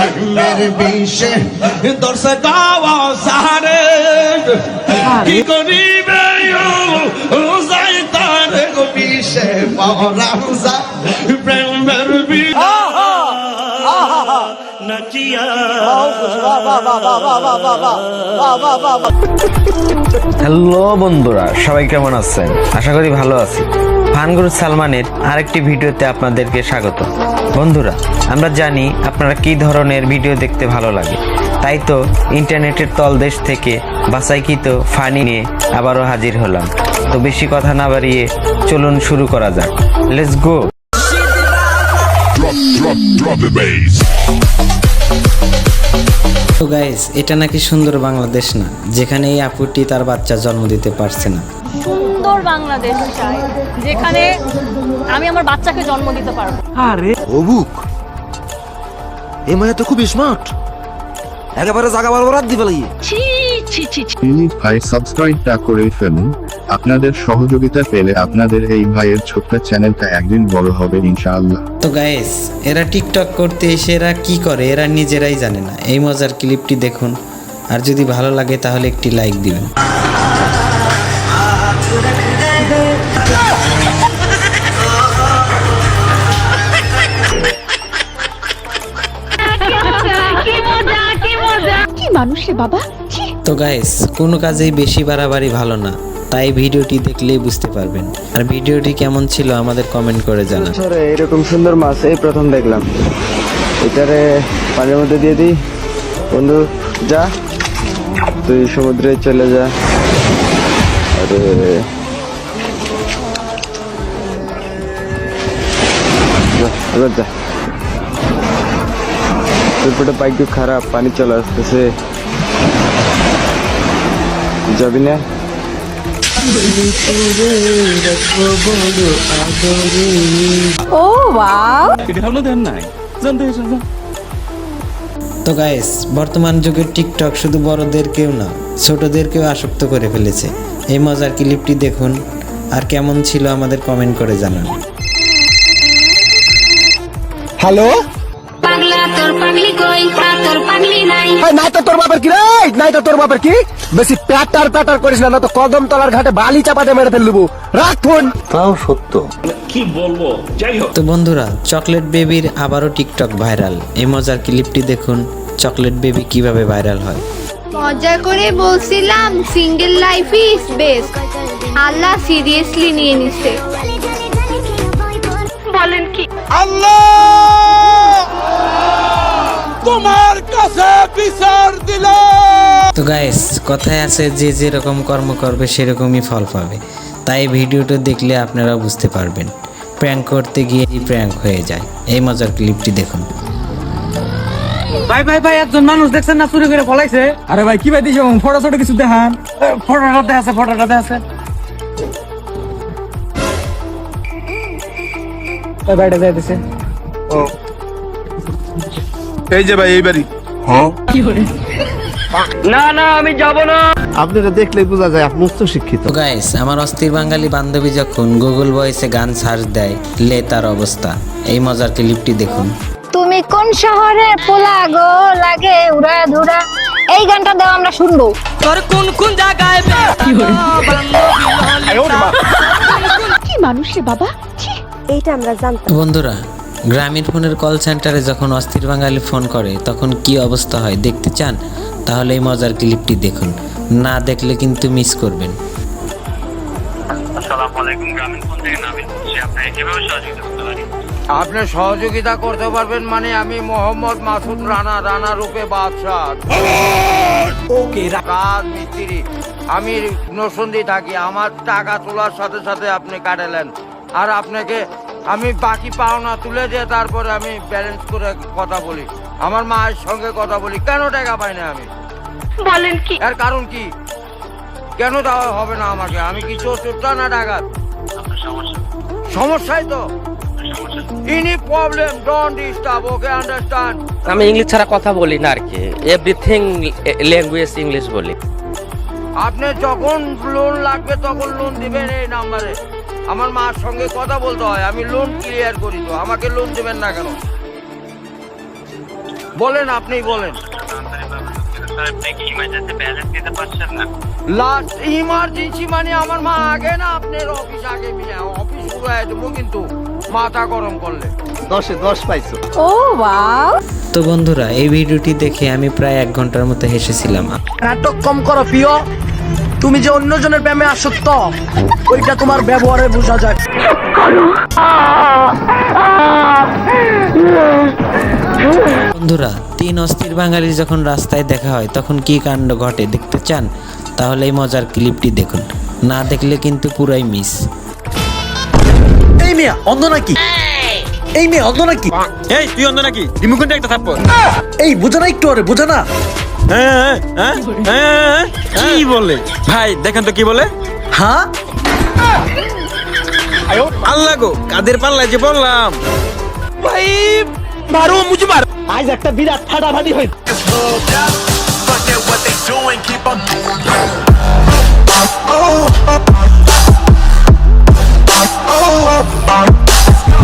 প্রেমের বিষে দর্শে গাওয়া সারে কি করিবে যাই তার বিষে প্রেমের বিষে হ্যালো বন্ধুরা সবাই কেমন আছেন আশা করি ভালো আছি ফানগুরু সালমানের আরেকটি ভিডিওতে আপনাদেরকে স্বাগত। বন্ধুরা আমরা জানি আপনারা কি ধরনের ভিডিও দেখতে ভালো লাগে। তাই তো ইন্টারনেটের তলদেশ থেকে বাসাইকৃত ফানি নিয়ে আবারও হাজির হলাম। তো বেশি কথা না বাড়িয়ে চলুন শুরু করা যাক। Let's go drop, drop, drop the bass. তো গাইজ এটা নাকি সুন্দর বাংলাদেশ না যেখানে এই আপুটি তার বাচ্চা জন্ম দিতে পারছে না। সুন্দর বাংলাদেশ চাই যেখানে আমি আমার বাচ্চাকে জন্ম দিতে পারব। আরে অবুক। এ মায়া তো খুব স্মার্ট একেবারে জাগা বরাবর দিবে লাগিয়ে। প্লিজ ভাই সাবস্ক্রাইবটা করে ফেলুন। আপনাদের সহযোগিতা পেলে আপনাদের এই ভাইয়ের ছোট্ট চ্যানেলটা একদিন বড় হবে ইনশাআল্লাহ। তো গাইস এরা টিকটক করতে এসে এরা কি করে? এরা নিজেরাই জানে না। এই মজার ক্লিপটি দেখুন। আর যদি ভালো লাগে তাহলে একটি লাইক দিবেন। কি মানুষ রে বাবা? তো গাইস কোনো কাজেই বেশি বাড়াবাড়ি ভালো না। তাই ভিডিওটি দেখলেই বুঝতে পারবেন। আর ভিডিওটি কেমন ছিল আমাদের কমেন্ট করে বছরে এরকম সুন্দর মাছ এই প্রথম দেখলাম। এটারে পানির মধ্যে দিয়ে দিই। বন্ধু যা। তুই সমুদ্রে চলে যা। আরে। যা, তোর পেটে খারাপ পানি চলে আসতেছে। যাবি না ও ওয়াও। তো গাইস বর্তমান যুগের টিকটক শুধু বড়দেরকেও না ছোটদেরকেও আসক্ত করে ফেলেছে। এই মজার ক্লিপটি দেখুন আর কেমন ছিল আমাদের কমেন্ট করে জানান। হ্যালো? পাগলা তোর পাগলি কই? তোর পাগলি নাই। নাই তো তোর বাপের কি রে? নাই তো তোর বাপের কি? বেশি প্যাটার প্যাটার করিস না না তো কদম তলার ঘাটে বালি চাপাতে মেরে ফেলব। রাখ ফোন তাও সত্য। কি বলব? যাই হোক। তো বন্ধুরা চকলেট বেবির আবারও টিকটক ভাইরাল। এই মজার ক্লিপটি দেখুন চকলেট বেবি কীভাবে ভাইরাল হয়। মজা করে বলছিলাম সিঙ্গেল লাইফ ইজ বেস্ট আল্লাহ সিরিয়াসলি নিয়ে নিছে। বলেন কি? তো গাইস কথায় আছে যে যেরকম কর্ম করবে সেরকমই ফল পাবে। তাই ভিডিওটা দেখলে আপনারা বুঝতে পারবেন। প্র্যাঙ্ক করতে গিয়ে প্র্যাঙ্ক হয়ে যায়। এই মজার ক্লিপটি দেখুন। ভাই ভাই ভাই একজন মানুষ দেখছেন না চুরি করে ফলাইছে আরে ভাই কি ভাই দিছো? ফটো ছোট কিছু দেখান। ফটোটাতে আছে ফটোটাতে আছে। ওই ভাইটা যাই দিছে এই যে ভাই এই বাড়ি। আপনারা দেখলে বোঝা যায় আপনি উচ্চ শিক্ষিত। গাইস আমার অস্থির বাঙালি বান্ধবী যখন গুগল ভয়েসে গান সার্চ দেয় লে তার অবস্থা। এই মজার ক্লিপটি দেখুন। তুমি কোন শহরে পোলা গো? লাগে উড়া ধুরা। এই গানটা দাও আমরা শুনব। কি মানুষ রে বাবা? তো বন্ধুরা গ্রামীণ ফোনের কল সেন্টারে যখন অস্থির বাঙালি ফোন করে তখন কি অবস্থা হয় দেখতে চান? তাহলে এই মজার ক্লিপটি দেখুন। না দেখলে কিন্তু মিস করবেন। আপনি সহযোগিতা করতে পারবেন মানে আমি মোহাম্মদ মাসুদ রানা রানা রূপে বাদশাহ। ওকে কাজ মিস্ত্রি? আমি নসন্দি থাকি আমার টাকা তোলার সাথে সাথে আপনি কাটালেন। আর আপনাকে আমি বাকি পাওনা তুলে দিয়ে তারপরে আমি ব্যালেন্স করে কথা বলি। আমার মায়ের সঙ্গে কথা বলি। কেন টাকা পাই না আমি? বলেন কি? এর কারণ কি? কেন দেওয়া হবে না আমাকে? আমি কি চোর চোরটা না ডাকাত? সমস্যাই তো। Any problem don't disturb okay understand আমি ইংলিশ ছাড়া কথা বলি না আর কি। এভরিথিং ল্যাঙ্গুয়েজ ইংলিশ বলি। আপনি যখন লোন লাগবে তখন লোন দিবেন এই নাম্বারে আমার মার সঙ্গে কথা বলতে হয় আমি লোন ক্লিয়ার করি তো আমাকে লোন দেবেন না কেন? বলেন আপনি বলেন। লাস্ট ইমার্জেন্সি মানে আমার মা আগে না আপনার অফিস আগে মিয়া অফিস শুরু দেবো কিন্তু মাথা গরম করলে। দশে দশ পাইছো। ও ওয়াও তো বন্ধুরা এই ভিডিওটি দেখে আমি প্রায় এক ঘণ্টার মতো হেসেছিলাম। নাটক কম করো প্রিয়। তুমি যে অন্যজনের প্রেমে আসক্ত ওইটা তোমার ব্যবহারে বোঝা যায়। বন্ধুরা তিন অস্থির বাঙালি যখন রাস্তায় দেখা হয় তখন কি কাণ্ড ঘটে দেখতে চান? তাহলে এই মজার ক্লিপটি দেখুন। না দেখলে কিন্তু পুরাই মিস। এই মিয়া অন্ধ নাকি? এই মেয়ে অন্ধ নাকি? এই তুই অন্ধ নাকি? রিমোকনটা একটা থাপ্পড়। এই বোঝা না একটু আরে বোঝা না। হ্যাঁ হ্যাঁ হ্যাঁ কি বলে ভাই দেখেন তো কি বলে হ্যাঁ আল্লাহ গো কাদের পাল্লায় যে বললাম ভাই মারো মুঝে মার আজ একটা বিরাট ফাটাফাটি হয়েছে Oh